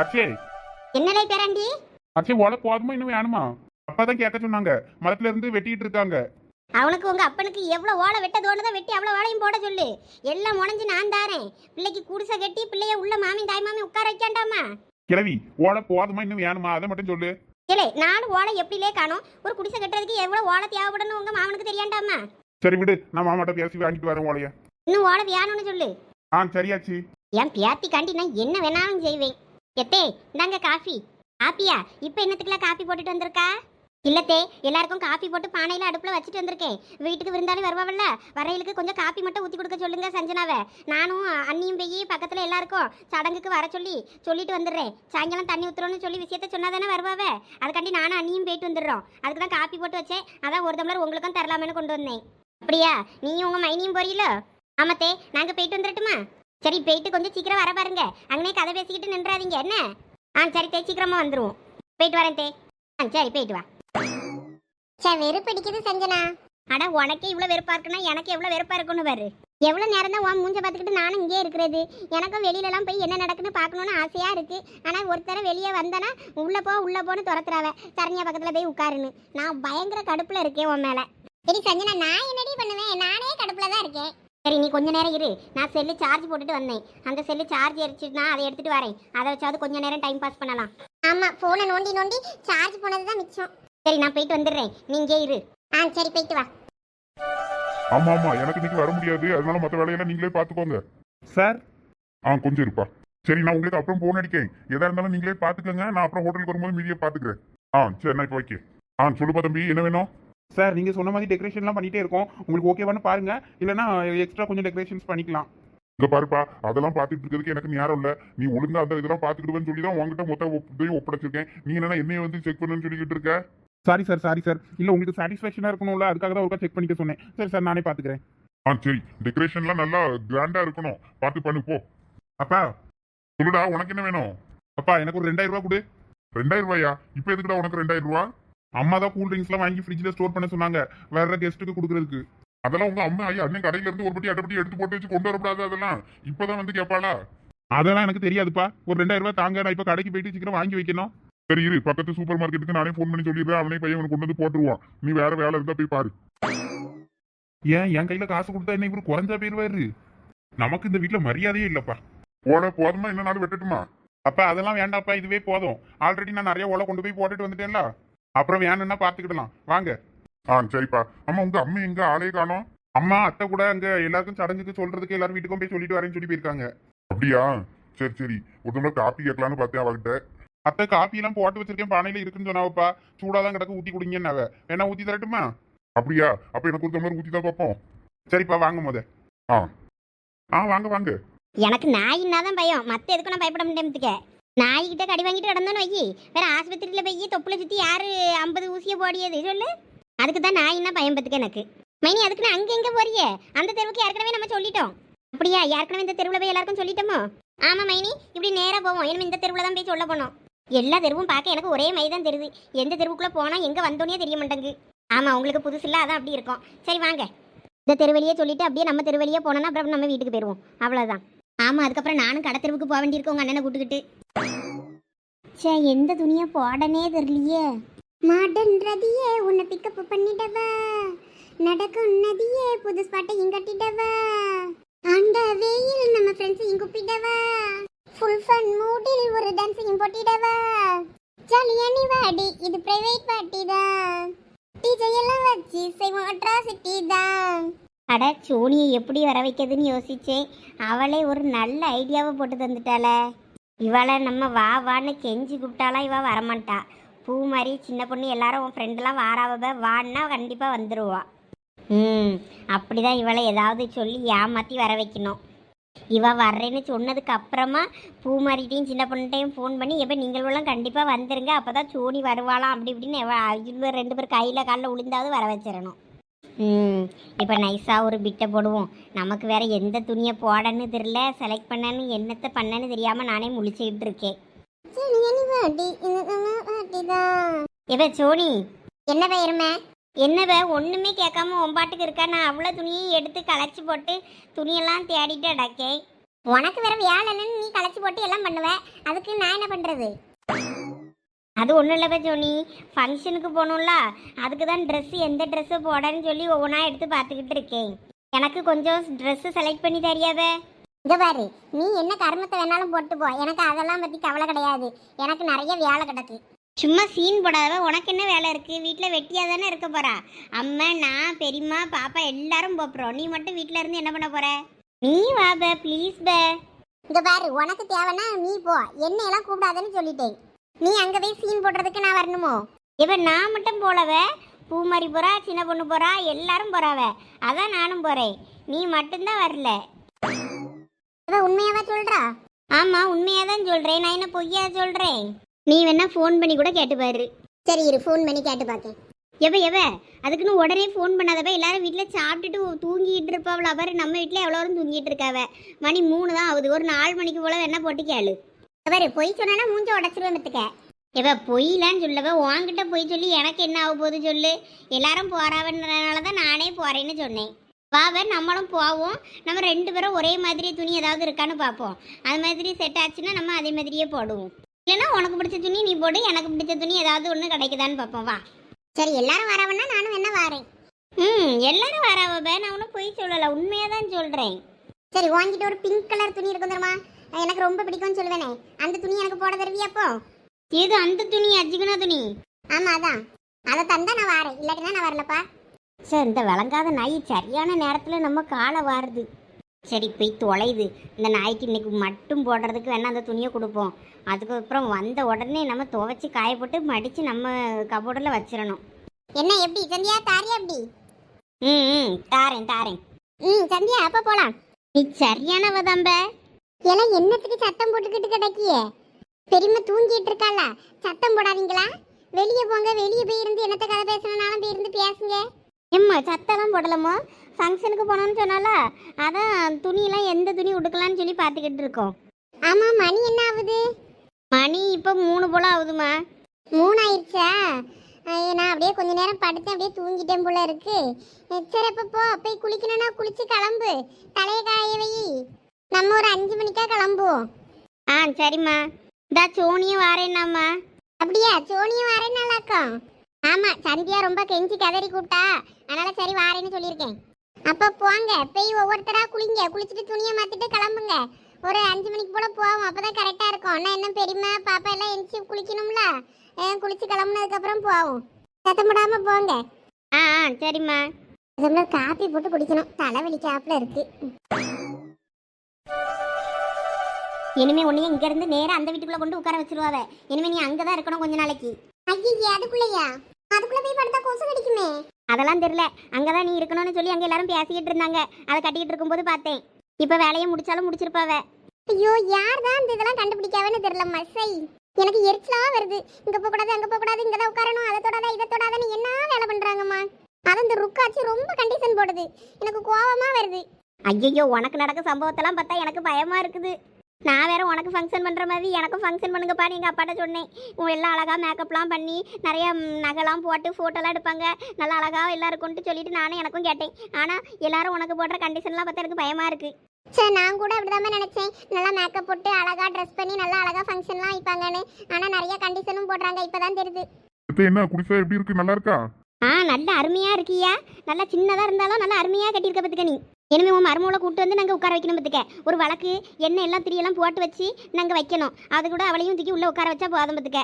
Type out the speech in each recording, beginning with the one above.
அச்சே என்னலே பேராண்டி? அச்சே ஓலை போதுமா? இன்னும் வேணுமா? அப்பா தான் கேட்க சொன்னாங்க. மரத்துல இருந்து வெட்டிட்டு இருக்காங்க. அவனுக்கு உங்க அப்பனுக்கு எவ்வளவு ஓலை வெட்ட தோணுதோ வெட்டி அவ்வளவு ஓலையும் போட சொல்லு. எல்லாம் முனைஞ்சு நான் தாரேன். பிள்ளைக்கு குடிசை கட்டி பிள்ளைய உள்ள மாமி தாய் மாமி உட்கார வைக்காண்டாமா? கிழவி ஓலை போதுமா? இன்னும் வேணுமா? அதை மட்டும் சொல்லு. இல்லை நானும் ஓலை எப்படிலே காணும்? ஒரு குடிசை கட்டுறதுக்கு எவ்வளவு ஓலை தேவைப்படுன்னு உங்க மாமனுக்கு தெரியாண்டாமா? சரி விடு நான் மாமாட்ட பேசி வாங்கிட்டு வரேன் ஓலைய. இன்னும் ஓலை வேணும்னு சொல்லு. ஆ சரியாச்சு. என் பியாத்தி காண்டி நான் என்ன வேணாலும் செய்வேன். எத்தே இந்தாங்க காஃபி. காப்பியா? இப்போ என்னத்துக்குலாம் காஃபி போட்டுட்டு வந்திருக்கா? இல்லத்தே எல்லாருக்கும் காஃபி போட்டு பானையில் அடுப்பில் வச்சுட்டு வந்திருக்கேன். வீட்டுக்கு விருந்தாலும் வருவாவில்ல வரையிலுக்கு கொஞ்சம் காஃபி மட்டும் ஊற்றி கொடுக்க சொல்லுங்க சஞ்சனாவை. நானும் அண்ணியும் போய் பக்கத்தில் எல்லாருக்கும் சடங்குக்கு வர சொல்லி சொல்லிட்டு வந்துடுறேன். சாயங்காலம் தண்ணி ஊற்றுறோன்னு சொல்லி விஷயத்த சொன்னா தானே வருவாவே? அதுக்காண்டி நானும் அண்ணியும் போயிட்டு வந்துடுறோம். அதுக்கு தான் காஃபி போட்டு வச்சேன். அதான் ஒரு டம்ளர் உங்களுக்கும் தரலாமேன்னு கொண்டு வந்தேன். அப்படியா? நீயும் உங்கள் மைனியும் போறீங்களோ ஆமாத்தே நாங்கள் போயிட்டு வந்துடட்டுமா? சரி போயிட்டு கொஞ்சம் சீக்கிரம் வர பாருங்க. அங்கனே கதை பேசிக்கிட்டு நின்றாதீங்க. என்ன? ஆ சரி தே சீக்கிரமா வந்துருவோம். போயிட்டு வரேன் தே. ஆ சரி போயிட்டு வா. சே வெறுப்பு அடிக்குது சஞ்சனா. அட உனக்கே இவ்வளோ வெறுப்பா இருக்குன்னா எனக்கு எவ்வளோ வெறுப்பா இருக்குன்னு பாரு. எவ்வளோ நேரம் தான் உன் மூஞ்ச பார்த்துக்கிட்டு நானும் இங்கே இருக்கிறது? எனக்கும் வெளியிலலாம் போய் என்ன நடக்குன்னு பார்க்கணுன்னு ஆசையாக இருக்கு. ஆனால் ஒருத்தர வெளியே வந்தனா உள்ளே போ உள்ளே போன்னு துரத்துறாவ. சரண்யா பக்கத்தில் போய் உட்காருன்னு. நான் பயங்கர கடுப்பில் இருக்கேன் உன் மேலே. சரி சஞ்சனா நான் என்னடி பண்ணுவேன்? நானே கடுப்பில் தான் இருக்கேன். சரி நீ கொஞ்ச நேரம் இரு. நான் செல்லு சார்ஜ் போட்டுட்டு வந்தேன். அந்த செல்லு சார்ஜ் எரிச்சுனா அதை எடுத்துட்டு வரேன். அதை வச்சாவது கொஞ்ச நேரம் டைம் பாஸ் பண்ணலாம். ஆமா போனை நோண்டி நோண்டி சார்ஜ் போனது தான் மிச்சம். சரி நான் போயிட்டு வந்துடுறேன். நீ இங்கே இரு. ஆ சரி போயிட்டு வா. ஆமா ஆமா. எனக்கு இன்னைக்கு வர முடியாது. அதனால மற்ற வேலையெல்லாம் நீங்களே பாத்துக்கோங்க சார்? ஆ கொஞ்சம் இருப்பா. சரி நான் உங்களுக்கு அப்புறம் போன் அடிக்கேன் எதா இருந்தாலும் நீங்களே பாத்துக்கோங்க நான் அப்புறம் ஹோட்டலுக்கு வரும்போது மீதியை பாத்துக்கிறேன் ஆ சரி நான் இப்போ ஓகே ஆ சொல்லுப்பா தம்பி என்ன வேணும்? சார் நீங்கள் சொன்ன மாதிரி டெக்கரேஷன்லாம் பண்ணிகிட்டே இருக்கோம். உங்களுக்கு ஓகேவானு பாருங்க. இல்லைன்னா எக்ஸ்ட்ரா கொஞ்சம் டெக்கரேஷன்ஸ் பண்ணிக்கலாம். இங்க பாருப்பா அதெல்லாம் பாத்துட்டு இருக்கிறதுக்கு எனக்கு நேரம் இல்ல. நீ ஒழுங்கா அந்த இதெல்லாம் பாத்துக்கிடுவேன்னு சொல்லி தான் உங்ககிட்ட மொத்த இதையும் ஒப்படைச்சிருக்கேன். நீ என்னன்னா என்னைய வந்து செக் பண்ணுன்னு சொல்லிக்கிட்டு இருக்க? சாரி சார் சாரி சார் இல்லை உங்களுக்கு சாட்டிஸ்ஃபேக்ஷனாக இருக்கணும்ல அதுக்காக தான் ஒருக்கா செக் பண்ணிக்க சொன்னேன். சரி சார் நானே பார்த்துக்கிறேன். ஆ சரி. டெக்கரேஷன்லாம் நல்லா கிராண்டா இருக்கணும். பார்த்து பண்ணு போ. அப்பா. சொல்லுடா உனக்கு என்ன வேணும்? அப்பா எனக்கு ஒரு ரெண்டாயிரம் ரூபா கொடு. ரெண்டாயிரம் ரூபாயா? இப்போ எதுக்குடா உனக்கு ரெண்டாயிரம் ரூபா அம்மா தான் கூல் ட்ரிங்க்ஸ்லாம் வாங்கி ஃப்ரிட்ஜில் ஸ்டோர் பண்ண சொன்னாங்க. வேற கெஸ்ட்டுக்கு கொடுக்குறதுக்கு. அதெல்லாம் உங்க அம்மா ஐயா அண்ணன் கடையில இருந்து ஒரு பட்டி அட்டப்பட்டி எடுத்து போட்டு வச்சு கொண்டு வரக்கூடாது அதெல்லாம்? இப்பதான் வந்து கேட்பாளா அதெல்லாம் எனக்கு தெரியாதுப்பா. ஒரு ரெண்டாயிரம் ரூபாய் தாங்க. நான் இப்போ கடைக்கு போயிட்டு சீக்கிரம் வாங்கி வைக்கணும். சரி இரு. பக்கத்து சூப்பர் மார்க்கெட்டுக்கு நானே ஃபோன் பண்ணி சொல்லிடுறேன். அவனே பையன் உனக்கு கொண்டு வந்து போட்டுருவான். நீ வேற வேலை இருந்தா போய் பாரு. ஏன்? என் கையில் காசு கொடுத்தா என்ன இவரு குறைஞ்சா போயிருவாரு? நமக்கு இந்த வீட்டில் மரியாதையே இல்லைப்பா. ஓட போதுமா? என்ன நாள் வெட்டட்டுமா? அப்பா அதெல்லாம் வேண்டாம்ப்பா. இதுவே போதும். ஆல்ரெடி நான் நிறைய ஓலை கொண்டு போய் போட்டுட்டு வந்துட்டேன்ல. அப்புறம் வேணும்னா பார்த்துக்கிடலாம். வாங்க. ஆ சரிப்பா. அம்மா உங்க அம்மா எங்க? ஆளே காணோம். அம்மா அத்தை கூட அங்க எல்லாருக்கும் சடங்குக்கு சொல்றதுக்கு எல்லாரும் வீட்டுக்கும் போய் சொல்லிட்டு வரேன்னு சொல்லி போயிருக்காங்க. அப்படியா? சரி சரி. ஒரு தடவை காப்பி கேட்கலான்னு பார்த்தேன் அவகிட்ட அத்தை காப்பி எல்லாம் போட்டு வச்சிருக்கேன். பானையில இருக்குன்னு சொன்னாவப்பா. சூடாதான் கிடக்கு. ஊத்தி குடிங்கன்னாவ வேணா ஊத்தி தரட்டுமா? அப்படியா? அப்ப எனக்கு ஒரு டம்ளர் ஊத்தி தான் பார்ப்போம். சரிப்பா வாங்க முத. ஆ. ஆ வாங்க வாங்க. எனக்கு நாயின்னா தான் பயம். மற்ற எதுக்கும் நான் பயப்பட மாட்டேன் நாய்கிட்ட கடி வாங்கிட்டு கிடந்தோன்னு வையி. வேற ஆஸ்பத்திரியில் போய் தொப்புளை சுற்றி யாரு ஐம்பது ஊசியை போடியது? சொல்லு. அதுக்கு தான் நாயின்னா பயம் பத்துக்கு எனக்கு. மைனி அதுக்கு நான் அங்கே எங்கே போறியே? அந்த தெருவுக்கு ஏற்கனவே நம்ம சொல்லிட்டோம். அப்படியா? ஏற்கனவே இந்த தெருவில் போய் எல்லாருக்கும் சொல்லிட்டோமோ? ஆமாம் மைனி இப்படி நேராக போவோம். இனிமே இந்த தெருவில் தான் போய் சொல்ல போனோம். எல்லா தெருவும் பார்க்க எனக்கு ஒரே மைதான் தெரியுது. எந்த தெருவுக்குள்ளே போனால் எங்கே வந்தோன்னே தெரிய மாட்டேங்குது. ஆமாம் உங்களுக்கு புதுசு இல்லை அதான் அப்படி இருக்கும். சரி வாங்க. இந்த தெருவழியே சொல்லிட்டு அப்படியே நம்ம தெருவழியே போனோம்னா அப்புறம் நம்ம வீட்டுக்கு போயிடுவோம் அவ்வளோதான் ஆமாம் அதுக்கப்புறம் நானும் கடை தெருவுக்கு போக வேண்டியிருக்கோம் உங்கள் அண்ணனை கூட்டுக்கிட்டு. சே எந்த துணியை போடனே தெரியலையே. மாடன் ரதியே உன்னை பிக்கப் பண்ணிடவா? நடக்கும் நதியே புது ஸ்பாட்டை கட்டிடவா? அந்த வெயில் நம்ம ஃப்ரெண்ட்ஸையும் கூப்பிடவா? ஃபுல் ஃபன் மூடில் ஒரு டான்ஸையும் போட்டிடவா? ஜாலியா நீ வாடி இது பிரைவேட் பார்ட்டி தான் டிஜே எல்லாம் வச்சு செய்வோம் அட்ராசிட்டி தான் அட சோனியை எப்படி வர வைக்கிறதுன்னு யோசிச்சேன். அவளே ஒரு நல்ல ஐடியாவை போட்டு தந்துட்டாளே. இவளை நம்ம வா வான்னு கெஞ்சி கூப்பிட்டாலாம் இவள் வரமாட்டா. பூ மாதிரி சின்ன பொண்ணு எல்லாரும் உன் ஃப்ரெண்டெல்லாம் வாராவ வான்னா கண்டிப்பாக வந்துடுவா ம் அப்படிதான் இவளை ஏதாவது சொல்லி ஏமாற்றி வர வைக்கணும். இவள் வர்றேன்னு சொன்னதுக்கு அப்புறமா பூ மாதிரிட்டையும் சின்ன பொண்ணுகிட்டையும் ஃபோன் பண்ணி எப்போ நீங்களும் கண்டிப்பாக வந்துருங்க அப்போ தான் சோனி வருவாளாம் அப்படி இப்படின்னு எவ்வளோ ரெண்டு பேர் கையில் காலில் விழுந்தாவது வர வச்சிடணும். ம் இப்போ நைஸாக ஒரு பிட்டை போடுவோம். நமக்கு வேற எந்த துணியை போடன்னு தெரியல. செலக்ட் பண்ணன்னு என்னத்தை பண்ணன்னு தெரியாம நானே முழிச்சுக்கிட்டு இருக்கேன். இவ சோனி? என்ன பெயருமே என்னவ ஒண்ணுமே கேட்காம ஒம்பாட்டுக்கு இருக்கா? நான் அவ்வளோ துணியும் எடுத்து களைச்சி போட்டு துணியெல்லாம் தேடிட்டு அடக்கேன் உனக்கு வேற வேலை இல்லைன்னு நீ களைச்சி போட்டு எல்லாம் பண்ணுவ. அதுக்கு நான் என்ன பண்றது? அது ஒன்றும் இல்லை ஜோனி. ஃபங்க்ஷனுக்கு போகணும்ல. அதுக்கு தான் ட்ரெஸ்ஸு எந்த ட்ரெஸ்ஸு போடன்னு சொல்லி ஒவ்வொன்றா எடுத்து பார்த்துக்கிட்டு இருக்கேன். எனக்கு கொஞ்சம் ட்ரெஸ்ஸு செலக்ட் பண்ணி தரியாவே இங்க பாரு நீ என்ன கர்மத்தை வேணாலும் போட்டு போ. எனக்கு அதெல்லாம் பற்றி கவலை கிடையாது. எனக்கு நிறைய வேலை கிடக்கு. சும்மா சீன் போடாத உனக்கு என்ன வேலை இருக்கு? வீட்டில் வெட்டியாக தானே இருக்க போறா? அம்மா நான் பெரியம்மா பாப்பா எல்லாரும் போப்புறோம். நீ மட்டும் வீட்டில் இருந்து என்ன பண்ண போற? நீ வா பே ப்ளீஸ் பே. இங்க பாரு உனக்கு தேவைன்னா நீ போ. என்னையெல்லாம் கூப்பிடாதன்னு சொல்லிட்டேன். நீ அங்க போய் சீன் போடுறதுக்கு நான் வரணுமோ? இவன் நான் மட்டும் போலவ பூமாரி போறா சின்ன பொண்ணு போறா எல்லாரும் போறாவ. அதான் நானும் போறேன். நீ மட்டும்தான் வரல. இவ உண்மையாவா சொல்றா? ஆமா உண்மையா தான் சொல்றேன். நான் என்ன பொய்யா சொல்றேன்? நீ வேணா ஃபோன் பண்ணி கூட கேட்டு பாரு. சரி இரு ஃபோன் பண்ணி கேட்டு பார்த்தேன் எவ எவ? அதுக்குன்னு உடனே ஃபோன் பண்ணாதவ. எல்லாரும் வீட்டில் சாப்பிட்டுட்டு தூங்கிட்டு இருப்பாவள பாரு. நம்ம வீட்டில் எவ்வளோ தூங்கிட்டு இருக்காவ? மணி மூணு தான் ஆகுது. ஒரு நாலு மணிக்கு போல வேணா போட்டு கேளு. பொய் சொன்னா மூஞ்ச உடச்சிருவேன் பத்துக்க எவ பொய்லான்னு சொல்லவ உன்கிட்ட பொய் சொல்லி எனக்கு என்ன ஆக போகுது சொல்லு. எல்லாரும் போறாவன்றனால தான் நானே போறேன்னு சொன்னேன். வாவ நம்மளும் போவோம். நம்ம ரெண்டு பேரும் ஒரே மாதிரி துணி ஏதாவது இருக்கான்னு பார்ப்போம். அது மாதிரி செட் ஆச்சுன்னா நம்ம அதே மாதிரியே போடுவோம். இல்லைன்னா உனக்கு பிடிச்ச துணி நீ போடு எனக்கு பிடிச்ச துணி ஏதாவது ஒன்று கிடைக்குதான்னு பார்ப்போம். வா. சரி எல்லாரும் வரவன்னா நானும் என்ன வரேன்? ம் எல்லாரும் வரவ நான் ஒன்றும் பொய் சொல்லலை. உண்மையாக தான் சொல்கிறேன் சரி வாங்கிட்டு ஒரு பிங்க் கலர் துணி இருக்கும் தெரியுமா? எனக்கு ரொம்ப பிடிக்கும்னு சொல்லுவேனே. அந்த துணி எனக்கு போட தருவியா அப்போ இது அந்த துணி அஜிகுனா துணி? ஆமாம் அதான். அதை தந்தா நான் வரேன். இல்லாட்டினா நான் வரலப்பா. சார் இந்த விளங்காத நாய் சரியான நேரத்தில் நம்ம காலை வாருது. சரி போய் தொலையுது. இந்த நாய்க்கு இன்னைக்கு மட்டும் போடுறதுக்கு வேணா அந்த துணியை கொடுப்போம். அதுக்கப்புறம் வந்த உடனே நம்ம துவைச்சி காய போட்டு மடித்து நம்ம கபோர்டில் வச்சிடணும். என்ன எப்படி? சந்தியா தாரியா எப்படி? ம் ம் தாரேன் தாரேன். ம் சந்தியா அப்போ போகலாம் நீ சரியானவ தம்ப. எல்லாம் என்னத்துக்கு சத்தம் போட்டுக்கிட்டு கிடக்கியே? பெரியம்மா தூங்கிட்டு இருக்காள. சத்தம் போடாதீங்களா? வெளியே போங்க வெளியே போய் இருந்து என்னத்த கதை பேசணும்னாலும் போய் இருந்து பேசுங்க. எம்மா சத்தம்லாம் போடலாமோ ஃபங்க்ஷனுக்கு போனோம்னு சொன்னால அதான் துணியெல்லாம் எந்த துணி உடுக்கலாம்னு சொல்லி பார்த்துக்கிட்டு இருக்கோம். ஆமாம் மணி என்ன ஆகுது? மணி இப்போ மூணு போல ஆகுதுமா மூணு ஆயிடுச்சா நான் அப்படியே கொஞ்ச நேரம் படுத்தேன் அப்படியே தூங்கிட்டேன் போல இருக்கு. சரி அப்போ போ போய் குளிக்கணும்னா குளிச்சு கிளம்பு. தலையை காய வை. நம்ம ஒரு அஞ்சு மணிக்கா கிளம்புவோம். ஆ சரிம்மா. இதா சோனியும் வாரேன்னாம்மா. அப்படியா? சோனியும் வாரேன் நல்லாக்கும் ஆமா சந்தியா ரொம்ப கெஞ்சி கதறி கூப்பிட்டா. அதனால சரி வாரேன்னு சொல்லியிருக்கேன். அப்போ போங்க. போய் ஒவ்வொருத்தரா குளிங்க. குளிச்சுட்டு துணியை மாத்திட்டு கிளம்புங்க. ஒரு அஞ்சு மணிக்கு போல போவோம். அப்பதான் கரெக்டா இருக்கும். அண்ணா என்ன பெரியம்மா பாப்பா எல்லாம் எந்திச்சு குளிக்கணும்ல? குளிச்சு கிளம்புனதுக்கு அப்புறம் போவோம். சத்தம் போடாம போங்க. ஆ ஆ சரிம்மா. அதுல காப்பி போட்டு குடிக்கணும். தலைவலி காப்புல இருக்கு. இனிமே உன்னைய இங்க இருந்து நேரா அந்த வீட்டுக்குள்ள கொண்டு உட்கார வச்சிருவாவ. இனிமே நீ அங்கதான் இருக்கணும் கொஞ்ச நாளைக்கு. ஐயே அதுக்குள்ளயா? அதுக்குள்ள போய் படுத்தா கொசு கடிக்குமே? அதெல்லாம் தெரியல. அங்கதான் நீ இருக்கணும்னு சொல்லி அங்க எல்லாரும் பேசிக்கிட்டு இருந்தாங்க. அதை கட்டிக்கிட்டு இருக்கும்போது பார்த்தேன். இப்ப வேலையை முடிச்சாலும் முடிச்சிருப்பாவ. ஐயோ யார் தான் இந்த இதெல்லாம் கண்டுபிடிக்காவன்னு தெரியல மசை. எனக்கு எரிச்சலா வருது. இங்க போக கூடாது அங்க போக கூடாது இங்க தான் உட்காரணும் அதை தொடாத இதை தொடாதன்னு என்ன வேலை பண்றாங்கம்மா? அது இந்த ருக்காச்சி ரொம்ப கண்டிஷன் போடுது. எனக்கு கோவமா வருது. ஐயோ உனக்கு நடக்க சம்பவத்தெல்லாம் பார்த்தா எனக்கு பயமா இருக்குது. நான் வேற உனக்கு ஃபங்க்ஷன் பண்ணுற மாதிரி எனக்கும் ஃபங்க்ஷன் பண்ணுங்கப்பான்னு எங்கள் அப்பாட்ட சொன்னேன். உன் எல்லாம் அழகாக மேக்கப்லாம் பண்ணி நிறைய நகைலாம் போட்டு ஃபோட்டோலாம் எடுப்பாங்க. நல்லா அழகாக எல்லாம் இருக்கும்ட்டு சொல்லிட்டு நானும் எனக்கும் கேட்டேன். ஆனால் எல்லாரும் உனக்கு போடுற கண்டிஷன்லாம் பார்த்தா எனக்கு பயமாக இருக்கு. சரி நான் கூட அப்படிதான் நினைச்சேன். நல்லா மேக்கப் போட்டு அழகா ட்ரெஸ் பண்ணி நல்லா அழகா ஃபங்க்ஷன்லாம் வைப்பாங்கன்னு. ஆனா நிறைய கண்டிஷனும் போடுறாங்க இப்பதான் தெரியுது. இப்போ என்ன குடிசை எப்படி இருக்கு? நல்லா இருக்கா? ஆ நல்ல அருமையா இருக்கியா? நல்லா சின்னதா இருந்தாலும் நல்லா அருமையா கட்டியிருக்க பத்துக்க நீ. இனிமே உன் மருமகளை கூட்டு வந்து நாங்கள் உட்கார வைக்கணும் பத்துக்க ஒரு வழக்கு எண்ணெய் எல்லாம் திரியெல்லாம் போட்டு வச்சு நாங்கள் வைக்கணும். அது கூட அவளையும் தூக்கி உள்ள உட்கார வச்சா போதும் பத்துக்க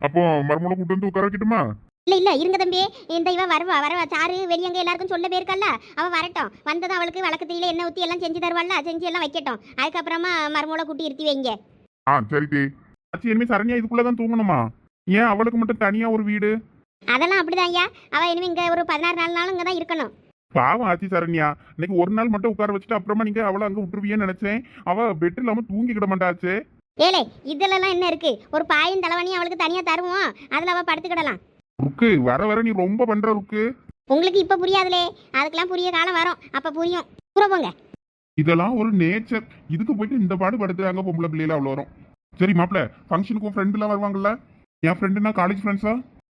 அப்போ மருமலை கூட்டு வந்து உட்கார வைக்கட்டுமா? இல்ல இல்ல இருங்க தம்பி. இந்த இவ வருவா வரவா. சாரு வெளியங்க எல்லாருக்கும் சொல்ல போயிருக்கல்ல அவ வரட்டும். வந்ததும் அவளுக்கு வழக்கு தீயில எண்ணெய் ஊத்தி எல்லாம் செஞ்சு தருவாள்ல? செஞ்சு எல்லாம் வைக்கட்டும். அதுக்கப்புறமா மருமகளை கூட்டி இருத்தி வைங்க. ஆ சரி தே ஆச்சு இனிமே சரண்யா இதுக்குள்ள தான் தூங்கணுமா? ஏன் அவளுக்கு மட்டும் தனியா ஒரு வீடு? அதெல்லாம் அப்படிதான் ஐயா. அவ இனிமே இங்க ஒரு பதினாறு நாலு நாள் இங்க தான் இருக்கணும். பாவம் ஆச்சி சரண்யா. இன்னைக்கு ஒரு நாள் மட்டும் உட்கார வச்சுட்டு அப்புறமா நீங்க அவளை அங்க விட்டுருவியன்னு நினைச்சேன். அவ பெட் இல்லாம தூங்கிக்கிட மாட்டாச்சு. ஏலே இதுலலாம் என்ன இருக்கு? ஒரு பாயும் தலைவணியும் அவளுக்கு தனியா தருவோம். அதுல அவ படுத்துக்கிடலாம். ருக்கு வர வர நீ ரொம்ப பண்ற ருக்கு. உங்களுக்கு இப்ப புரியாதுலே. அதுக்கெல்லாம் புரிய காலம் வரும். அப்ப புரியும். தூர போங்க. இதெல்லாம் ஒரு நேச்சர் இதுக்கு போயிட்டு இந்த பாடு படுத்துறாங்க பொம்பளை பிள்ளைல அவ்வளோ வரும். சரி மாப்பிள்ள ஃபங்க்ஷனுக்கும் ஃப்ரெண்டுலாம் வருவாங்கல்ல? என் ஃப்ரெண்டுனா காலேஜ் ஃப்ரெண்ட்ஸா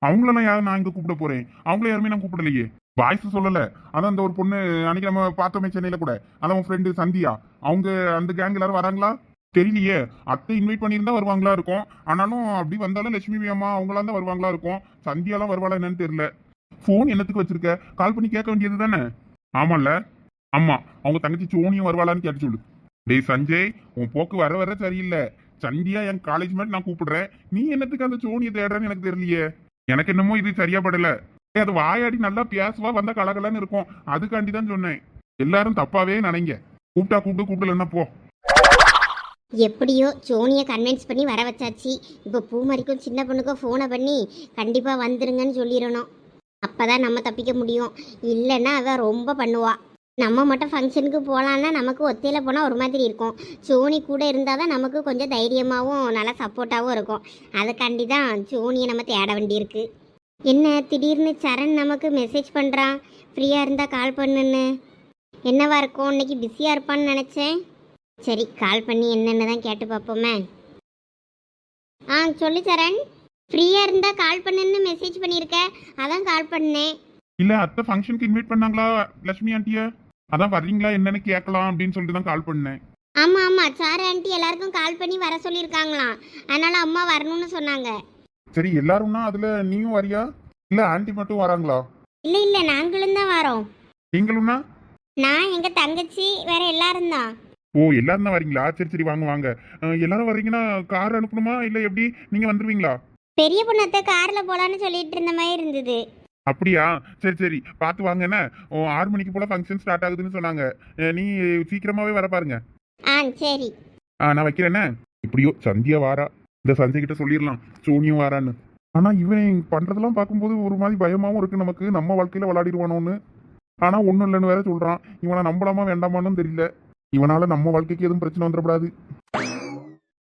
அவங்களெல்லாம் யாரும் நான் இங்க கூப்பிட போறேன். அவங்கள யாருமே நான் கூப்பிடலையே. வாய்ஸ் சொல்லல. அதான் அந்த ஒரு பொண்ணு அன்னைக்கு நம்ம பார்த்தோமே சென்னையில கூட. அதான் உன் ஃப்ரெண்டு சந்தியா. அவங்க அந்த கேங் எல்லாரும் வராங்களா? தெரியலையே. அத்தை இன்வைட் பண்ணியிருந்தா வருவாங்களா இருக்கும். ஆனாலும் அப்படி வந்தாலும் லட்சுமி அம்மா அவங்களாம் தான் வருவாங்களா இருக்கும். சந்தியாலாம் வருவாளா என்னன்னு தெரியல. ஃபோன் என்னத்துக்கு வச்சிருக்க? கால் பண்ணி கேட்க வேண்டியது தானே? ஆமாம்ல ஆமா அவங்க தங்கச்சி சோனியும் வருவாளான்னு கேட்டு சொல்லு. டேய் சஞ்சய் உன் போக்கு வர வர சரியில்லை. சந்தியா என் காலேஜ் மாதிரி நான் கூப்பிடுறேன். நீ என்னத்துக்கு அந்த சோனியை தேடுறேன்னு எனக்கு தெரியலையே. எனக்கு என்னமோ இது சரியா படல. ஏய், அது வாயாடி நல்லா பேசுவா வந்தா கலகலன்னு இருக்கும். அதுக்காண்டி தான் சொன்னேன். எல்லாரும் தப்பாவே நினைங்க. கூப்பிட்டா கூப்பிட்டு கூப்பிடலன்னா போ. எப்படியோ சோனியை கன்வின்ஸ் பண்ணி வர வச்சாச்சு. இப்போ பூமரிக்கும் சின்ன பொண்ணுக்கும் ஃபோனை பண்ணி கண்டிப்பாக வந்துருங்கன்னு சொல்லிடணும். அப்போ தான் நம்ம தப்பிக்க முடியும். இல்லைன்னா அவ ரொம்ப பண்ணுவா. நம்ம மட்டும் ஃபங்க்ஷனுக்கு போகலான்னா நமக்கு ஒத்தையில் போனால் ஒரு மாதிரி இருக்கும். சோனி கூட இருந்தால் தான் நமக்கு கொஞ்சம் தைரியமாகவும் நல்லா சப்போர்ட்டாகவும் இருக்கும். அதுக்காண்டி தான் சோனியை நம்ம தேட வேண்டியிருக்கு என்ன திடீர்னு சரண் நமக்கு மெசேஜ் பண்ணுறான் ஃப்ரீயாக இருந்தால் கால் பண்ணுன்னு. என்னவா இருக்கும்? இன்னைக்கு பிஸியாக இருப்பான்னு நினச்சேன். சரி கால் பண்ணி என்னென்னு தான் கேட்டு பார்ப்போமே. ஆ சொல்லு சரண். ஃப்ரீயாக இருந்தால் கால் பண்ணுன்னு மெசேஜ் பண்ணியிருக்க அதான் கால் பண்ணேன். இல்லை அத்தை ஃபங்க்ஷனுக்கு இன்வைட் பண்ணாங்களா லட்சுமி ஆண்டியை அதான் வர்றீங்களா என்னன்னு கேட்கலாம் அப்படின்னு சொல்லிட்டு தான் கால் பண்ணேன். ஆமாம் ஆமாம் சார் ஆண்டி எல்லாருக்கும் கால் பண்ணி வர சொல்லியிருக்காங்களாம். அதனால் அம்மா வரணும்னு சொன்னாங்க. சரி எல்லாரும்னா அதுல நீயும் வரியா? இல்ல ஆண்டி மட்டும் வராங்களா? இல்லை இல்லை. நாங்களும் தான் வரோம். நீங்களும்னா நான் எங்கள் தங்கச்சி வேற எல்லாரும் தான். ஓ எல்லாரும் தான் வரீங்களா சரி சரி. வாங்க வாங்க. அஹ், எல்லாரும் வர்றீங்கன்னா கார் அனுப்பணுமா? இல்ல எப்படி? நீங்க வந்துருவீங்களா? பெரிய பொண்ணத்தை காரில் போகலான்னு சொல்லிட்டு இருந்த மாதிரி இருந்தது. அப்படியா? சரி சரி. பார்த்து வாங்க என்ன? ஆறு மணிக்கு போல ஃபங்க்ஷன் ஸ்டார்ட் ஆகுதுன்னு சொன்னாங்க. நீ சீக்கிரமாவே வர பாருங்க. ஆ சரி. ஆ நான் வைக்கிறேனே இப்படியோ சந்தியா வாரா. இந்த சஞ்சய் கிட்ட சொல்லிடலாம். சோனியும் வாரான்னு. ஆனா இவன் பண்றதெல்லாம் பார்க்கும்போது ஒரு மாதிரி பயமாவும் இருக்கு நமக்கு. நம்ம வாழ்க்கையில விளையாடிடுவானோன்னு. ஆனா ஒண்ணும் இல்லைன்னு வேற சொல்றான். இவனை நம்பலாமா வேண்டாமான்னு தெரியல. இவனால நம்ம வாழ்க்கைக்கு எதுவும் பிரச்சனை வந்துடக்கூடாது.